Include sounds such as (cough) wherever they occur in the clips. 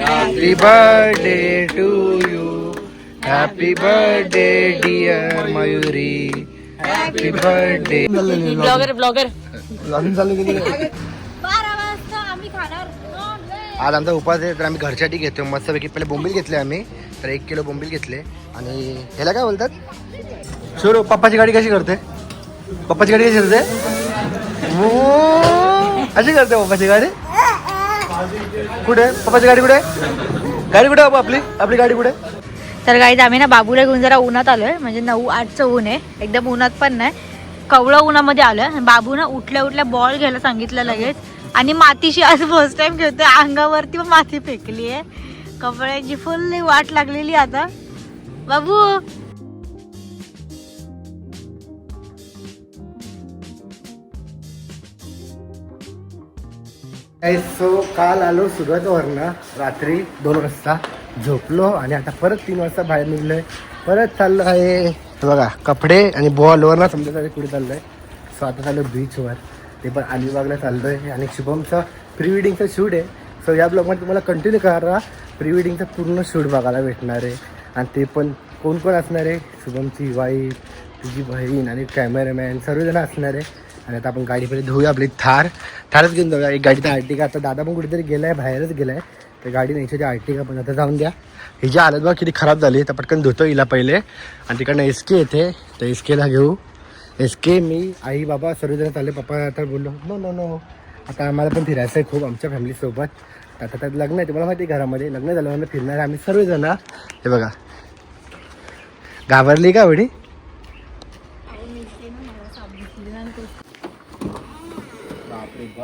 Happy birthday to you happy birthday dear Mayuri happy birthday blogger blogger चालू केली. आज आमचा उपास आहे तर आम्ही घरच्यासाठी घेतो मस्तपैकी पहिले बोंबील घेतले आम्ही. तर एक किलो बोंबील घेतले. आणि ह्याला काय बोलतात? शोरू पप्पाची गाडी कशी करते? पप्पाची गाडी कशी करते? वो, अशी करते पप्पाची गाडी? कुठे? पप्पाची गाडी कुठे? गाडी कुठे बाबा आपली? आपली गाडी कुठे? तर गाईज आम्ही ना बाबूला घेऊन जरा उन्हात आलोय. म्हणजे नऊ आठचं ऊन आहे. एकदम उन्हात पण नाही. कवळं उन्हामध्ये आलोय. बाबू ना उठल्या उठल्या बॉल घ्यायला सांगितलं लगेच. आणि मातीशी आज फर्स्ट टाइम खेळतोय. अंगावरती पण माती फेकली आहे कपड्याची फुल्ली वाट लागलेली आता. बाबू सो काल आलो सुरतवरनं रात्री दोन वाजता झोपलो आणि आता परत तीन वाजता बाहेर निघलोय. परत चाललो आहे बघा कपडे आणि बॉलवर ना समजा कुठे चाललोय. सो आता चाललो बीचवर ते पण अलिबागला चाललोय आणि शुभमचं प्री वेडिंगचं शूट आहे. सो या ब्लॉगमध्ये तुम्हाला कंटिन्यू करा. प्री वेडिंगचं पूर्ण शूट बघायला भेटणार आहे. आणि ते पण कोण कोण असणार आहे? शुभमची वाईफ तुझी बहीण आणि कॅमेरामॅन सर्वजण असणार आहे. आणि आता आपण गाडी पहिले धुऊया आपली थार. थारच घेऊन जाऊया. एक गाडी तर आर्टिका. आता दादा पण कुठेतरी गेलाय बाहेरच गेलाय. तर गाडी न्यायची आर्टिका पण आता जाऊन द्या. हिची हालत बघा किती खराब झाली. तर पटकन धुतो हिला पहिले. आणि तिकडनं एस के येते. तर एस केला घेऊ. एस के मी आई बाबा सर्वजण चालले. पप्पा आता बोललो नो नो नो आता आम्हाला पण फिरायचं आहे खूप आमच्या फॅमिलीसोबत आता त्यात लग्न आहे. तुम्हाला माहिती आहे घरामध्ये. लग्न झाल्यानंतर फिरणार आम्ही सर्वजण. हे बघा. घाबरली का एवढी बापरे बाप गाडी पण पडली तर दाजी.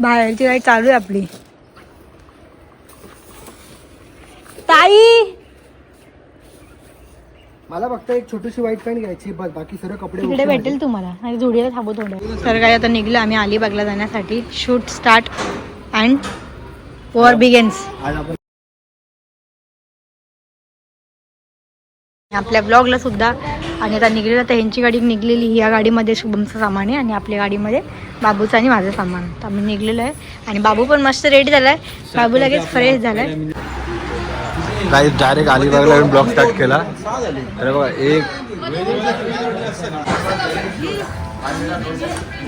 बाहेरची गाडी चालू आहे आपली. ताई! मला फक्त एक छोटीशी व्हाईट पॅन्ट घ्यायची बस. बाकी सर्व कपडे तिकडे भेटेल तुम्हाला. आणि जोडीला थांबू थोडं. तर काय आता निघलो. आम्ही अलिबागला जाण्यासाठी. Shoot start and war begins आपल्या ब्लॉगला सुद्धा आणि आता निघलेलं तर ह्यांची गाडी निघलेली ही या गाडीमध्ये शुभमचं सामान आहे आणि आपल्या गाडीमध्ये बाबूचं आणि माझं सामान. तर आम्ही निघलेलो आहे आणि बाबू पण मस्त रेडी झालाय. बाबू लगेच फ्रेश झालाय. काही डायरेक्ट अलिबागला येऊन ब्लॉग स्टार्ट केला. बघा एक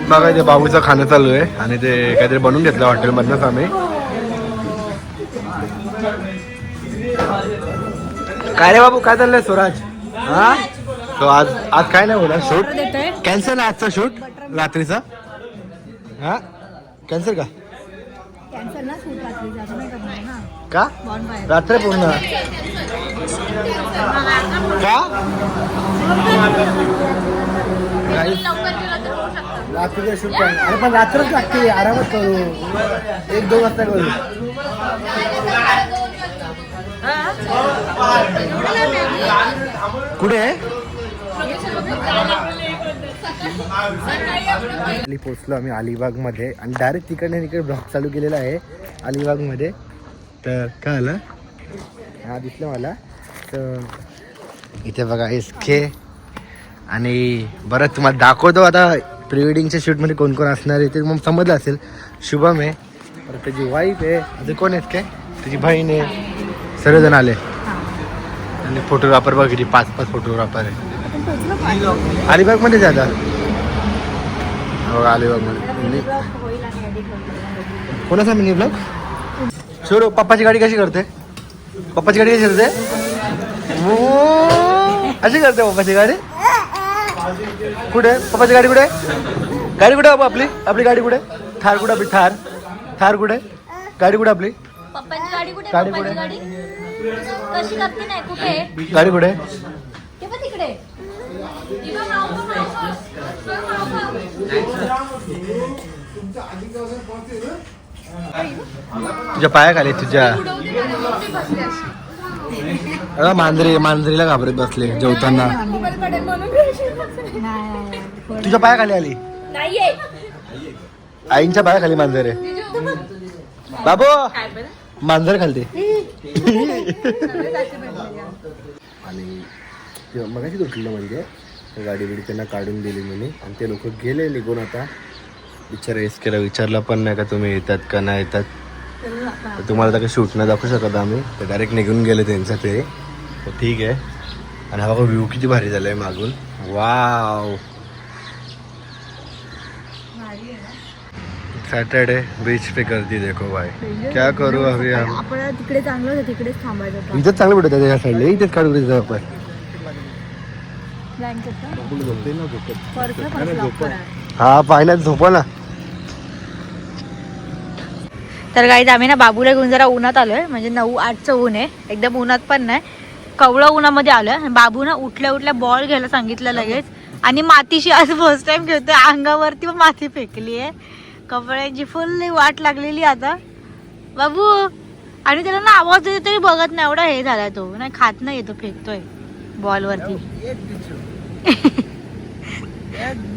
बघा ते बाबूचं खाणं चालू आहे आणि ते काहीतरी बनवून घेतलं हॉटेलमधनंच आम्ही. काय रे बाबू काय चाललंय स्वराज? हा? तो आज आज काय नाही बोला शूट? कॅन्सल आहे आजचा शूट रात्रीचा. हा? कॅन्सल का? का? रात्र पूर्ण. का? रात्रीचा शूट अरे पण रात्रच लागते आरामात करू. एक दोन वाजता करू. कुठे आली पोचलो आम्ही अलिबागमध्ये आणि डायरेक्ट तिकडे तिकडे ब्लॉक चालू केलेला आहे अलिबागमध्ये. तर काय आलं हा दिसलं मला. तर इथे बघा एस के आणि बरं तुम्हाला दाखवतो आता प्री वेडिंगच्या शूटमध्ये कोण कोण असणार आहे ते मग समजलं असेल. शुभम आहे. परत त्याची वाईफ आहे. अजून कोण आहेत काय तुझी बहीण आहे. सर्वजण आले. आणि फोटोग्राफर बघितली पाच पाच फोटोग्राफर आहे. अलिबागमध्ये जाता? हो अलिबागमध्ये. कोणाचा मिनी ब्लॉग शोरो पप्पाची गाडी कशी करते? पप्पाची गाडी कशी करते? अशी करते पप्पाची गाडी? कुठे? पप्पाची गाडी कुठे? गाडी कुठे बाबा आपली? आपली गाडी कुठे? थार कुठे आपली? थार. थार कुठे? गाडी कुठे आपली? गाडी कुठे गाडी कुठे ते पण तिकडे तुझ्या पाया खाली तुझ्या मांजरी मांजरीला घाबरत बसले जेवताना. तुझ्या पाया खाली आली. आईंच्या पाया खाली मांजर आहे. बाबू मांजर खालते (laughs) आणि मगाशी तुटलं म्हणजे गाडी बिडी त्यांना काढून दिली म्हणे आणि ते लोक गेले निघून आता. विचार एस केला. विचारला पण नाही का तुम्ही येतात का नाही येतात. तर तुम्हाला तर शूट नाही दाखवू शकत आम्ही. तर डायरेक्ट निघून गेले त्यांचं ते तर ठीक आहे. आणि हा बघा व्ह्यू किती भारी झालाय मागून. वाव सॅटरडे बीच पे करती देखो भाई. क्या करू अभी आपण तिकडे चांगलं तिकडेच थांबायचं इथंच चांगलं भेटत साईडला इथेच काढू आपण. हा पाहिल्यात झोपा ना. तर गाईज आम्ही ना बाबूला घेऊन जरा उन्हात आलोय. म्हणजे नऊ आठचं ऊन आहे. एकदम उन्हात पण नाही. कवळं उन्हामध्ये आलोय. बाबू ना उठल्या उठल्या बॉल घ्यायला सांगितलं लगेच. आणि मातीशी आज फर्स्ट टाइम खेळतोय. अंगावरती पण माती फेकली आहे. कपड्यांची फुल वाट लागलेली आता. बाबू आणि त्याला ना आवाज देतो तरी बघत नाही. एवढा हे झालाय तो. नाही खात नाही येतो फेकतोय. बॉल वरती.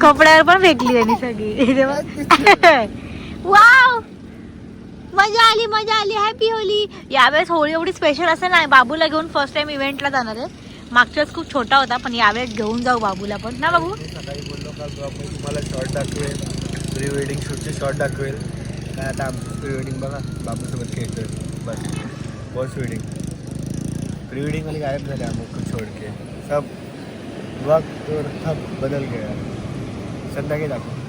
कपड्यावर पण फेकली त्यांनी सगळी. वाव मजा आली मजा आली. हॅपी होली. यावेळेस होळी एवढी स्पेशल असं नाही बाबूला घेऊन फर्स्ट टाइम इव्हेंटला जाणार आहे. मागच्या वेळेस खूप छोटा होता पण यावेळेस घेऊन जाऊ बाबूला पण. ना बाबू? सकाळी बोललो का तुम्हाला शॉर्ट दाखवेल. प्री वेडिंग शूटचे शॉर्ट दाखवेल. काय आता आमचं प्री वेडिंग बघा बाबूसोबत खेळतोय. बस पोस्ट वेडिंग प्री वेडिंग वाली गायब झाले आम्ही छोडके. सब वक्त और सब बदल गया संध्याकाळी दाखव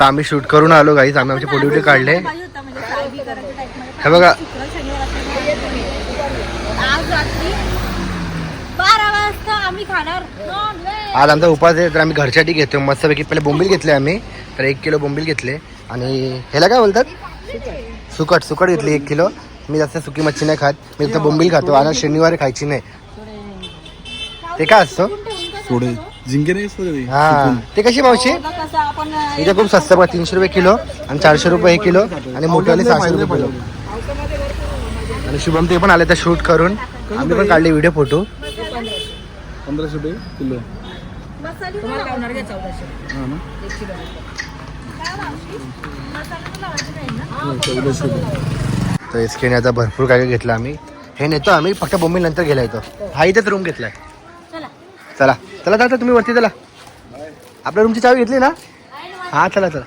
तर आम्ही शूट करून आलो गाईज. आम्ही आमचे फोटो बिटो काढले. हे बघा. आज आज आमचा उपास आहे तर आम्ही घरच्यासाठी घेतो मस्तपैकी पहिले बोंबील घेतले आम्ही. तर एक किलो बोंबील घेतले. आणि ह्याला काय बोलतात? सुकट. सुकट घेतली एक किलो. मी जास्त सुकी मच्छी नाही खात. मी फक्त बोंबील खातो. आणि शनिवारी खायची नाही. ते काय असतं? थोडे जिंके नाही असतो कधी हा ते कशी मावशी? इथे खूप स्वस्त बघा तीनशे रुपये किलो आणि चारशे रुपये हे किलो आणि मोठेवाले सहाशे रुपये किलो. आणि शुभम ते पण आले तर शूट करून. आम्ही पण काढले व्हिडिओ फोटो पंधराशे रुपये किलो. हा ना? हो, चौदाशे रुपये. तर आता भरपूर काय काय घेतलं आम्ही. हे नेतो आम्ही फक्त बोंबील नंतर गेला येतो. हा इथेच रूम घेतलाय. चला. चला चला दादा तुम्ही वरती चला. आपल्या रूमची चावी घेतली ना? हा चला चला.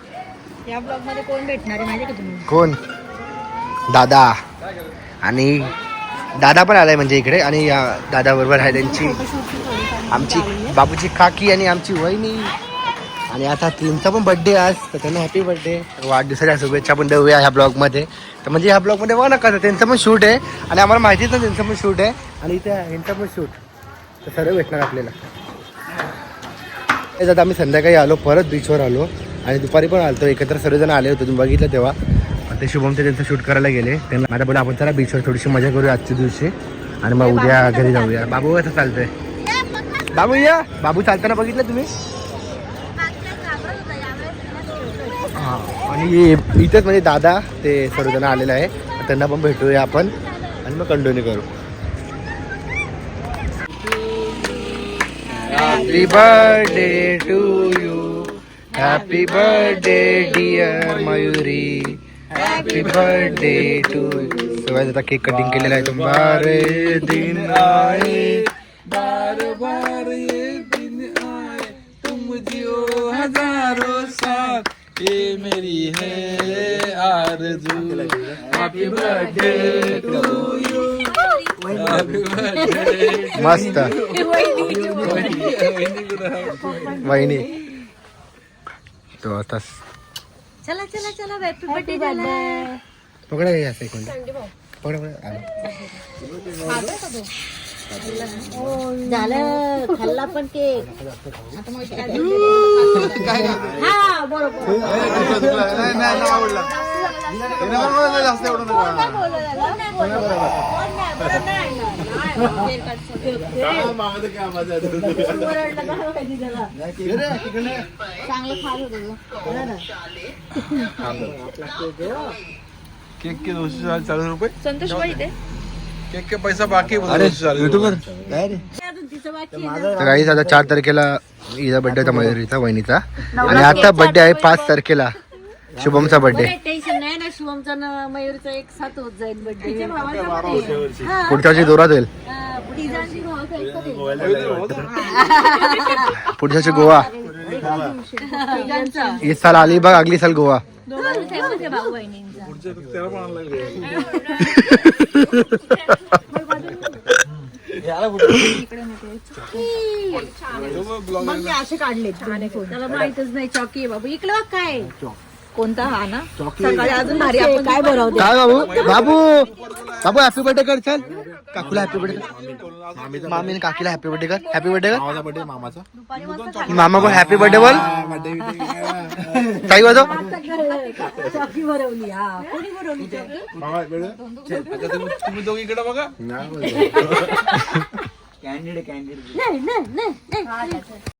या ब्लॉगमध्ये कोण भेटणार आहे माहिती का तुम्ही? कोण? दादा. आणि दादा पण आलाय म्हणजे इकडे. आणि या दादा बरोबर आहे त्यांची आमची बाबूची काकी आणि आमची वहिनी. आणि आता तीनचा पण बर्थडे आज तर त्यांना हॅपी बर्थडे वाढदिवसाच्या शुभेच्छा पण देऊया ह्या ब्लॉगमध्ये तर म्हणजे ह्या ब्लॉगमध्ये बघा ना कसं त्यांचं पण शूट आहे. आणि आम्हाला माहितीच ना त्यांचं पण शूट आहे. आणि इथे ह्यांचं पण शूट तर सर्व भेटणार आपल्याला. तेच आता आम्ही संध्याकाळी आलो परत बीचवर आलो आणि दुपारी पण आलतो. एकत्र सर्वजण आले होते तुम्ही बघितलं तेव्हा. ते शुभम ते त्यांचं शूट करायला गेले. त्यांना माझ्या बोला आपण चला बीचवर थोडीशी मजा करूया आजच्या दिवशी. आणि मग उद्या घरी जाऊया. बाबू कसं चालतंय. बाबू या. बाबू चालताना बघितलं तुम्ही? हा. आणि इथेच म्हणजे दादा ते सर्वजण आलेले आहे. त्यांना पण भेटूया आपण. आणि मग कंटिन्यू करू. Happy birthday to you happy birthday dear Mayuri happy birthday to सगळ्यात आता केक कटिंग केलेला आहे तुम्हारे दिन आए। बार बार ये दिन आए। तुम जियो हज़ारों साल। ये मेरी है आरज़ू। हैप्पी बर्थडे टू यू मस्त. वहिनी. तो आता चला चला चला हॅपी बर्थडे झाला. पकडा हे असं पकडा पकडा. आलो. झालं. खाल्ला पण केक. हा बरोबर. केक के दोनशे चाळीस रुपये संतोष इथे केक के पैसा बाकी है, काही आता चार तारखेला हिचा बर्थडे होता मयुरीचा वहिनीचा. आणि आता बड्डे आहे पाच तारखेला. शुभमचा बर्थडे टेन्शन नाही ना शिवमचा न मयूरचा एक साथ होत जाईल बर्थडे पुढच्या वर्षी जोरात होईल. पुढच्या वर्षी (laughs) गोवा. इस साल अलिबाग अगली साल गोवा. असे काढले त्याला माहितच नाही चॉकी आहे बाबू. इकडे बघ काय. कोणता हा ना? सकाळी अजून भारी आपण काय बनवते? काय बाबू? बाबू! बाबू हॅपी बर्थडे कर चल. काकूला हॅपी बर्थडे मामीने काकीला हॅपी बर्थडे कर. हॅपी बर्थडे कर. मामा बोल? हॅपी बर्थडे बोल काही वाजव. चॉकी हा. कोणी तुम्ही बघा. नाही नाही नाही.